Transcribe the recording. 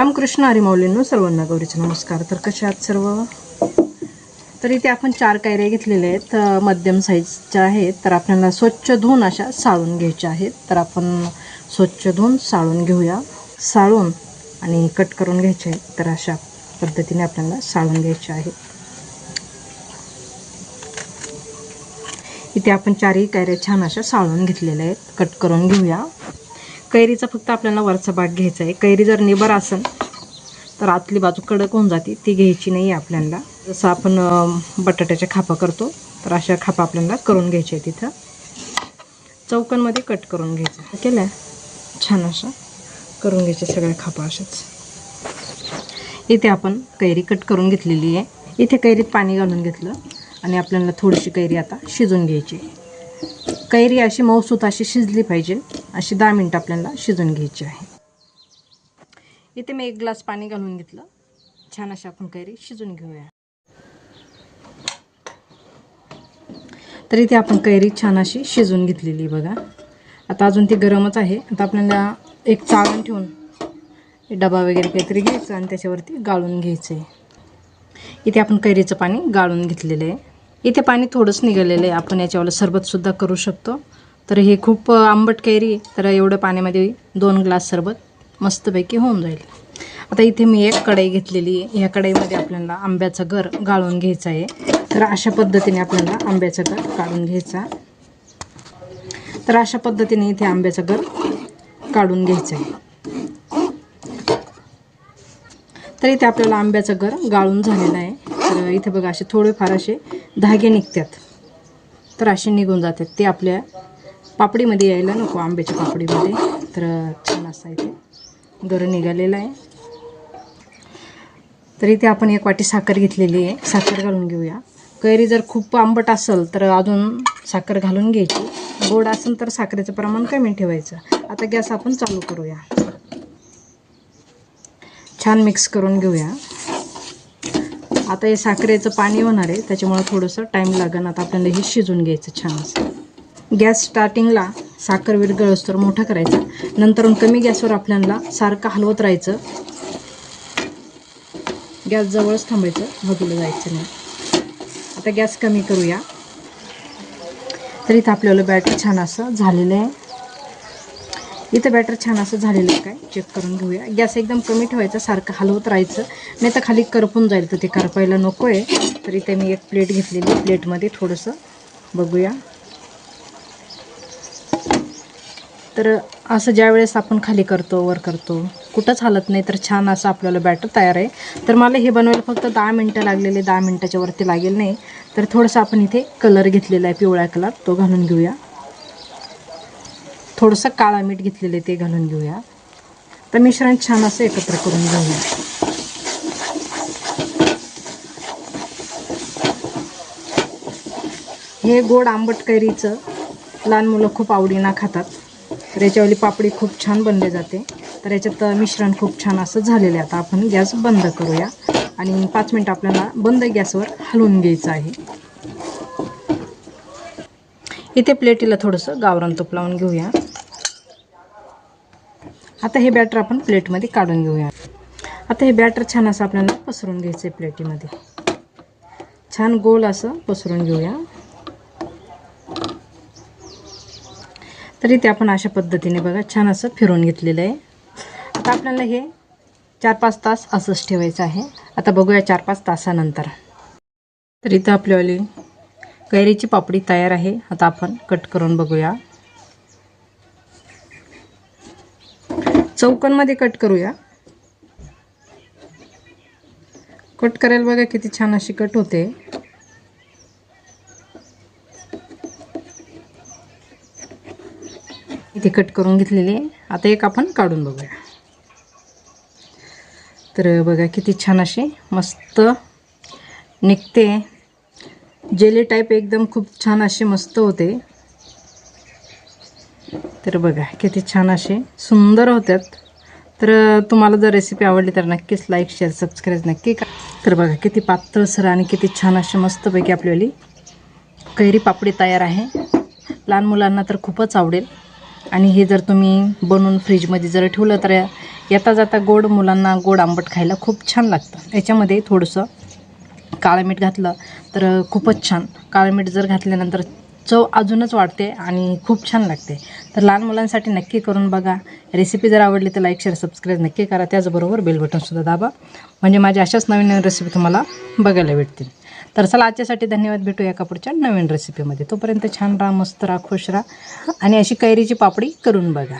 रामकृष्ण हरी सर्वांना गौरीचे नमस्कार. तर कशा आहात सर्व? तर इथे आपण चार कायऱ्या घेतलेल्या आहेत मध्यम साईजच्या आहेत. तर आपल्याला स्वच्छ धुवून अशा साळून घ्यायच्या आहेत. तर आपण स्वच्छ धुवून साळून घेऊया. साळून आणि कट करून घ्यायचे आहेत. तर अशा पद्धतीने आपल्याला साळून घ्यायचे आहे. इथे आपण चारही कायऱ्या छान अशा साळून घेतलेल्या आहेत. कट करून घेऊया. कैरीचा फक्त आपल्याला वरचा भाग घ्यायचा आहे. कैरी जर निबर असेल तर आतली बाजू कडक होऊन जाते. ती घ्यायची नाही आहे आपल्याला. जसं आपण बटाट्याच्या खापा करतो तर अशा खापा आपल्याला करून घ्यायच्या आहे तिथं चौकांमध्ये कट करून घ्यायचं. केल्या? छान अशा करून घ्यायच्या सगळ्या खापा अशाच. इथे आपण कैरी कट करून घेतलेली आहे. इथे कैरीत पाणी घालून घेतलं आणि आपल्याला थोडीशी कैरी आता शिजून घ्यायची कैरी अशी मऊसूत अशी शिजली पाहिजे. अशी दहा मिनटं आपल्याला शिजून घ्यायची आहे. इथे मी एक ग्लास पाणी घालून घेतलं. छान अशी आपण कैरी शिजून घेऊया. तर इथे आपण कैरी छान अशी शिजून घेतलेली बघा. आता अजून ती गरमच आहे. आता आपल्याला एक चाळण ठेवून डबा वगैरे काहीतरी घ्यायचं आणि त्याच्यावरती गाळून घ्यायचं आहे इथे आपण कैरीचं पाणी गाळून घेतलेलं आहे. इथे पाणी थोडंच निघालेलं आहे. आपण याच्यावर सरबतसुद्धा करू शकतो. तर हे खूप आंबट कैरी आहे. तर एवढं पाण्यामध्ये दोन ग्लास सरबत मस्तपैकी होऊन जाईल. आता इथे मी एक कढई घेतलेली आहे. ह्या कढईमध्ये आपल्याला आंब्याचा गर गाळून घ्यायचा आहे. तर अशा पद्धतीने आपल्याला आंब्याचा गर काढून घ्यायचा तर अशा पद्धतीने इथे आंब्याचा गर काढून घ्यायचा आहे. तर इथे आपल्याला आंब्याचं गर गाळून झालेलं आहे. तर इथे बघा असे थोडेफार असे धागे निघतात. तर असे निघून जातात. ते आपल्या पापडीमध्ये यायला नको आंब्याच्या पापडीमध्ये. तर छान असा इथे गर निघालेला आहे. तर इथे आपण एक वाटी साखर घेतलेली आहे. साखर घालून घेऊया. कैरी जर खूप आंबट असेल तर अजून साखर घालून घ्यायची. गोड असेल तर साखरेचं प्रमाण कमी ठेवायचं. आता गॅस आपण चालू करूया. छान मिक्स करून घेऊया. आता हे साखरेचं पाणी होणार आहे. त्याच्यामुळं थोडंसं टाईम लागेल. आता आपल्याला हे शिजून घ्यायचं छान असं गॅस स्टार्टिंगला साखर विरघळस तर मोठा करायचा. नंतर कमी गॅसवर आपल्याला सारखं हलवत राहायचं. गॅस जवळच थांबायचं भगलं जायचं नाही. आता गॅस कमी करूया. तर इथं आपल्याला बॅटर छान असं झालेलं आहे. इथं बॅटर छान असं झालेलं आहे काय? चेक करून घेऊया. गॅस एकदम कमी ठेवायचा सारखं हलवत राहायचं. नाही तर खाली करपून जाईल तर ते करपायला नको आहे तर इथे मी एक प्लेट घेतलेली. प्लेटमध्ये थोडंसं बघूया. तर असं ज्या वेळेस आपण खाली करतो वर करतो कुठंच हालत नाही तर छान असं आपल्याला बॅटर तयार आहे. तर मला हे बनवायला फक्त दहा मिनटं लागलेले दहा मिनटाच्या वरती लागेल नाही. तर थोडंसं आपण इथे कलर घेतलेला आहे पिवळा कलर तो घालून घेऊया. थोडंसं काळा मीठ घेतलेलं आहे ते घालून घेऊया. तर मिश्रण छान असं एकत्र करून घेऊया. हे गोड आंबट कैरीचं लहान मुलं खूप आवडीनं खातात. तर याच्यावाली पापडी खूप छान बनली जाते. तर याच्यात मिश्रण खूप छान असं झालेलं आहे. आता आपण गॅस बंद करूया. आणि पाच मिनटं आपल्याला बंद गॅसवर हलवून घ्यायचं आहे. इथे प्लेटीला थोडंसं गावरान तूप लावून घेऊया. आता हे बॅटर आपण प्लेटमध्ये काढून घेऊया. आता हे बॅटर छान असं आपल्याला पसरून घ्यायचं आहे प्लेटीमध्ये. छान गोल असं पसरून घेऊया. तरी ते आपण अशा पद्धतीने बघा छान असं फिरून घेतलेलं आहे. आता आपल्याला हे चार पाच तास असंच ठेवायचं आहे. आता बघूया चार पाच तासानंतर. तर इथं आपल्यावाली कैरीची पापडी तयार आहे. आता आपण कट करून बघूया. चौकनमध्ये कट करूया. कट करायला बघा किती छान अशी कट होते. इथे कट करून घेतलेली आहे. आता एक आपण काढून बघूया. तर बघा किती छान अशी मस्त निघते. जेली टाईप एकदम खूप छान असे मस्त होते. तर बघा किती छान असे सुंदर होतात तर तुम्हाला जर रेसिपी आवडली तर नक्कीच लाईक शेअर सबस्क्राईब नक्की का तर बघा किती पातळसर आणि किती छान असे मस्तपैकी आपल्याली कैरी पापडी तयार आहे. लहान मुलांना तर खूपच आवडेल. आणि हे जर तुम्ही बनवून फ्रीजमध्ये जर ठेवलं तर येता जाता गोड मुलांना गोड आंबट खायला खूप छान लागतं. याच्यामध्ये थोडंसं काळं मीठ घातलं तर खूपच छान. काळं मीठ जर घातल्यानंतर चव अजूनच वाढते आणि खूप छान लागते. तर लहान मुलांसाठी नक्की करून बघा. रेसिपी जर आवडली तर लाईक शेअर सबस्क्राईब नक्की करा. त्याचबरोबर बेल बटनसुद्धा दाबा. म्हणजे माझ्या अशाच नवीन नवीन रेसिपी तुम्हाला बघायला भेटतील. तर चला आजच्यासाठी धन्यवाद. भेटू या पुढच्या नवीन रेसिपीमध्ये तोपर्यंत छान राहा मस्त राहा खुश राहा आणि अशी कैरीची पापडी करून बघा.